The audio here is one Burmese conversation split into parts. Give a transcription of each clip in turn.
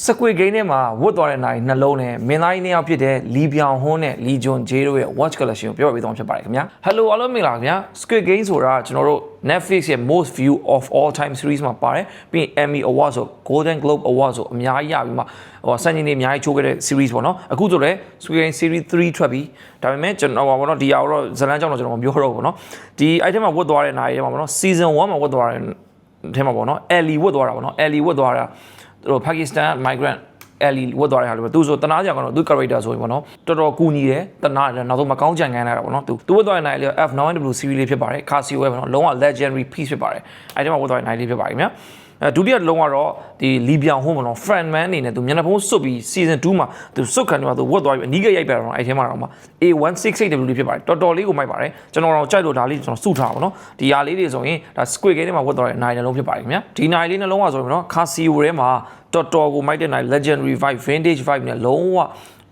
စကွေဂိမ်းထဲမှာဝတ်သွားတဲ့နိုင်နှလုံးနဲ့မင်းသားကြီးနှစ်ယောက်ဖြစ်တဲ့လီပြောင်ဟွန်းနဲ့လီဂျွန်ဂျေးတို့ရဲ့ watch collection ကိုပြောပြပေးသွားမှာဖြစ်ပါတယ်ခင်ဗျာ Hello အားလုံးမင်္ဂလာခင်ဗျာ Squid Game ဆိုတာကျွန်တော်တို့ Netflix ရဲ့ most view of all time series မှာပါတယ်ပြီးရင် Emmy Award ဆို Golden Globe Award ဆိုအများကြီးရပြီးမှဟိုစံချိန်တွေအများကြီးချိုးခဲ့တဲ့ series ပေါ့နော်အခုဆိုလည်း Squid Game series 3ထွက်ပြီဒါပေမဲ့ကျွန်တော်ပေါ့နော်ဒီအရာတော့ဇလန်းကြောင့်တော့ကျွန်တော်မပြောတော့ဘူးပေါ့နော်ဒီ item မှာဝတ်သွားတဲ့နိုင်ထဲမှာပေါ့နော် season 1မှာဝတ်သွားတဲ့ထဲမှာပေါ့နော် Ellie ဝတ်သွားတာပေါ့နော် Ellie ဝတ်သွားတာ သူတို့ Pakistan migrant အယ်လီဝတ်သွားတဲ့ဟာလေးပဲသူဆိုတနာကြကတော့သူ character ဆိုရင်ပေါ့နော်တော်တော်ကူညီတယ်တနာတယ်နောက်ဆုံးမကောင်းကြံခံရတာပေါ့နော်သူသူဝတ်သွားတဲ့နိုင်လေး F9W series လေးဖြစ်ပါတယ် Casio ပဲပေါ့နော်လုံးဝ legendary piece ဖြစ်ပါတယ်အဲဒီမှာဝတ်သွားတဲ့နိုင်လေးဖြစ်ပါတယ်ခင်ဗျာ အဲဒုတိယလုံးကတော့ဒီလီပြောင်ဟိုးပေါ့နော် friend man အနေနဲ့သူမျက်နှာဖုံးစွတ်ပြီး season 2မှာသူစွတ်ခံနေမှာသူဝတ်သွားပြီးအနီးကရိုက်ပြတာတော့အဲဒီထဲမှာတော့မှ A168W လေးဖြစ်ပါတယ်တော်တော်လေးကိုမိုက်ပါတယ်ကျွန်တော်တော့ကြိုက်လို့ဒါလေးကျွန်တော်စုထားပါတော့ဒီဟာလေးတွေဆိုရင်ဒါ squid game ထဲမှာဝတ်သွားတဲ့နိုင်နှလုံးဖြစ်ပါတယ်ခင်ဗျာဒီနိုင်လေးနှလုံးကဆိုရင်ပေါ့နော် Casio ထဲမှာတော်တော်ကိုမိုက်တဲ့နိုင် legendary vibe vintage vibe နဲ့လုံးဝ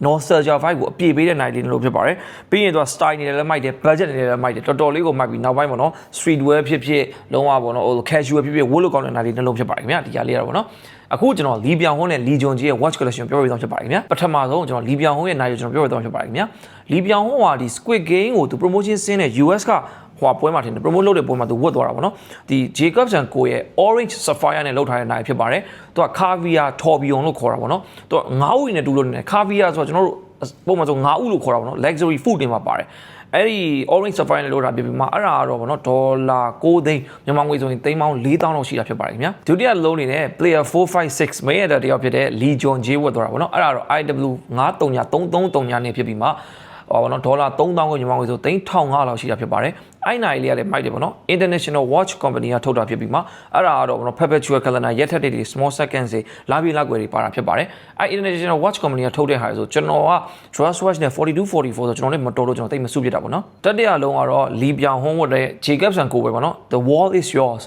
nostalgia vibe ကိုအပြည့်ပေးတဲ့နိုင်လေးလို့ဖြစ်ပါတယ်ပြီးရင်သူက style နေလည်းမိုက်တယ် budget နေလည်းမိုက်တယ်တော်တော်လေးကိုမိုက်ပြီးနောက်ပိုင်းပေါ့နော် street wear ဖြစ်ဖြစ်လုံးဝပေါ့နော်ဟို casual ဖြစ်ဖြစ်ဝတ်လို့ကောင်းတဲ့နိုင်လေးနှလုံးဖြစ်ပါတယ်ခင်ဗျာဒီဟာလေးရတော့ပေါ့နော် အခုကျွန်တော်လီပြောင်ဟွန်းနဲ့လီဂျွန်ကြီးရဲ့ watch collection ပြောပြသွားဖြစ်ပါတယ်ခင်ဗျာပထမဆုံးကျွန်တော်လီပြောင်ဟွန်းရဲ့နိုင်ကိုကျွန်တော်ပြောပြသွားဖြစ်ပါတယ်ခင်ဗျာလီပြောင်ဟွန်းကဒီ squid game ကိုသူ promotion ဆင်းတဲ့ US ကဟိုပွဲမှာထင်တယ် promote လုပ်တဲ့ပွဲမှာသူဝတ်သွားတာပေါ့နော်ဒီ Jacobs and Co ရဲ့ Orange Sapphire နဲ့လုပ်ထားတဲ့နိုင်ဖြစ်ပါတယ်သူက Caviar Tourbillon လို့ခေါ်တာပေါ့နော်သူကငါးဦးနဲ့တူလို့နေတယ် Caviar ဆိုတော့ကျွန်တော်တို့ ပုံမှန်ဆိုငါးဦးလို့ခေါ်တာပေါ့နော် luxury food တွေမှာပါတယ်အဲ့ဒီ orange sapphire နဲ့လို့တာပြပြီးမှအဲ့ဒါကတော့ဗောနော်ဒေါ်လာ6သိန်းမြန်မာငွေဆိုရင်သိန်းပေါင်း4000လောက်ရှိတာဖြစ်ပါတယ်ခင်ဗျာဒုတိယလုံးနေနဲ့ player 456 main editor တယောက်ဖြစ်တဲ့ Lee John Jay ဝတ်သွားတာဗောနော်အဲ့ဒါတော့ IW 9333နဲ့ဖြစ်ပြီးမှ ဟောဗောနော်ဒေါ်လာ3000ကိုမြန်မာငွေဆိုသိန်း1500လောက်ရှိတာဖြစ်ပါတယ်အဲ့နိုင်လေးကလည်းမိုက်တယ်ဗောနော် International Watch Company ကထုတ်တာဖြစ်ပြီးမှအဲ့ဒါကတော့ဗောနော် perpetual calendar ရက်ထက်တွေ small seconds တွေလာပြီးလာကွယ်တွေပါတာဖြစ်ပါတယ်အဲ့ International Watch Company ကထုတ်တဲ့ဟာဆိုကျွန်တော်က Dress Watch နဲ့4244ဆိုကျွန်တော်လည်းမတော်လို့ကျွန်တော်တိတ်မစုပြတာဗောနော်တတိယလုံးကတော့လီပြောင်ဟွန်းဝတ်တဲ့ Jacobs and Co ပဲဗောနော် The wall is yours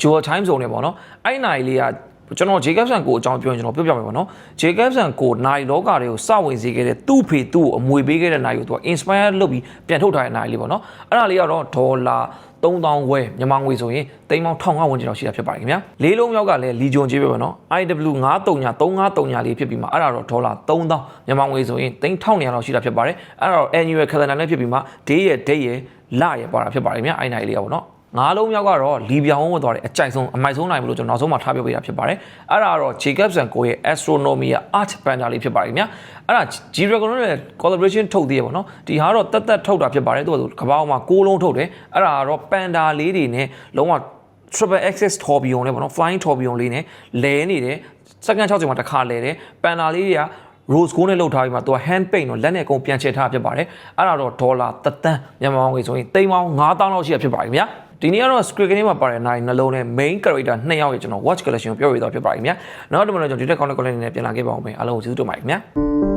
Jewel Time Zone နဲ့ဗောနော်အဲ့နိုင်လေးက ကျွန်တော် Jacobson ကိုအကြောင်းပြောရင်ကျွန်တော်ပြောပြမယ်ပေါ့နော် Jacobson ကိုနိုင်လောကတွေကိုစဝင်စေခဲ့တဲ့သူ့ဖေသူ့ကိုအမွေပေးခဲ့တဲ့နိုင်ကိုသူက inspire လုပ်ပြီးပြန်ထုတ်ထားတဲ့နိုင်လေးပေါ့နော်အဲ့ဒါလေးကတော့ဒေါ်လာ3000ဝဲမြန်မာငွေဆိုရင်တိမ်ပေါင်း1500ဝန်းကျင်လောက်ရှိတာဖြစ်ပါတယ်ခင်ဗျာလေးလုံးမြောက်ကလည်းလီဂျွန်ကြီးပဲပေါ့နော် IW 939 3539လေးဖြစ်ပြီးမှအဲ့ဒါတော့ဒေါ်လာ3000မြန်မာငွေဆိုရင်တိမ်1200လောက်ရှိတာဖြစ်ပါတယ်အဲ့ဒါတော့ annual calendar နဲ့ဖြစ်ပြီးမှ day ရဲ့ day ရဲ့လရဲ့ပါတာဖြစ်ပါတယ်ခင်ဗျာအဲ့နိုင်လေးကပေါ့နော် ငါးလုံးမြောက်ကတော့လီပြောင်ဝတ်သွားတယ်အကြိုက်ဆုံးအမိုက်ဆုံးနိုင်မလို့ကျွန်တော်နောက်ဆုံးမှထားပြပေးတာဖြစ်ပါတယ်အဲ့ဒါကတော့ Jacobs and Co ရဲ့ Astronomy ရဲ့ Art Panda လေးဖြစ်ပါတယ်ခင်ဗျာအဲ့ဒါ G Dragon နဲ့ collaboration ထုတ်သေးရပေါ့နော်ဒီဟာတော့တက်တက်ထုတ်တာဖြစ်ပါတယ်သူကကဘာအောင်မှာ6လုံးထုတ်တယ်အဲ့ဒါကတော့ Panda လေးတွေနဲ့လုံးဝ triple access tourbillon လေးပေါ့နော် flying tourbillon လေးနဲ့လဲနေတယ်စက္ကန့်60မှာတစ်ခါလဲတယ်ပန်နာလေးတွေက rose gold နဲ့လှုပ်ထားပြီးမှသူက hand paint တော့လက်နဲ့အကုန်ပြန်ချထားဖြစ်ပါတယ်အဲ့ဒါတော့ဒေါ်လာတစ်သန်းမြန်မာငွေဆိုရင်တိမ်ပေါင်း9000လောက်ရှိရဖြစ်ပါတယ်ခင်ဗျာ ဒီနေ့ကတော့ script ကနေမှာပါတဲ့နိုင်နှလုံးနဲ့ main character နှစ်ယောက်ရဲ့ကျွန်တော် watch collection ကိုပြောပြသွားဖြစ်ပါတယ်ခင်ဗျာနောက်တစ်မလို့ကျွန်တော်ဒီတက်ကောင်းတဲ့ collection နဲ့ပြန်လာခဲ့ပါအောင်မယ်အားလုံးကိုကျေးဇူးတင်ပါတယ်ခင်ဗျာ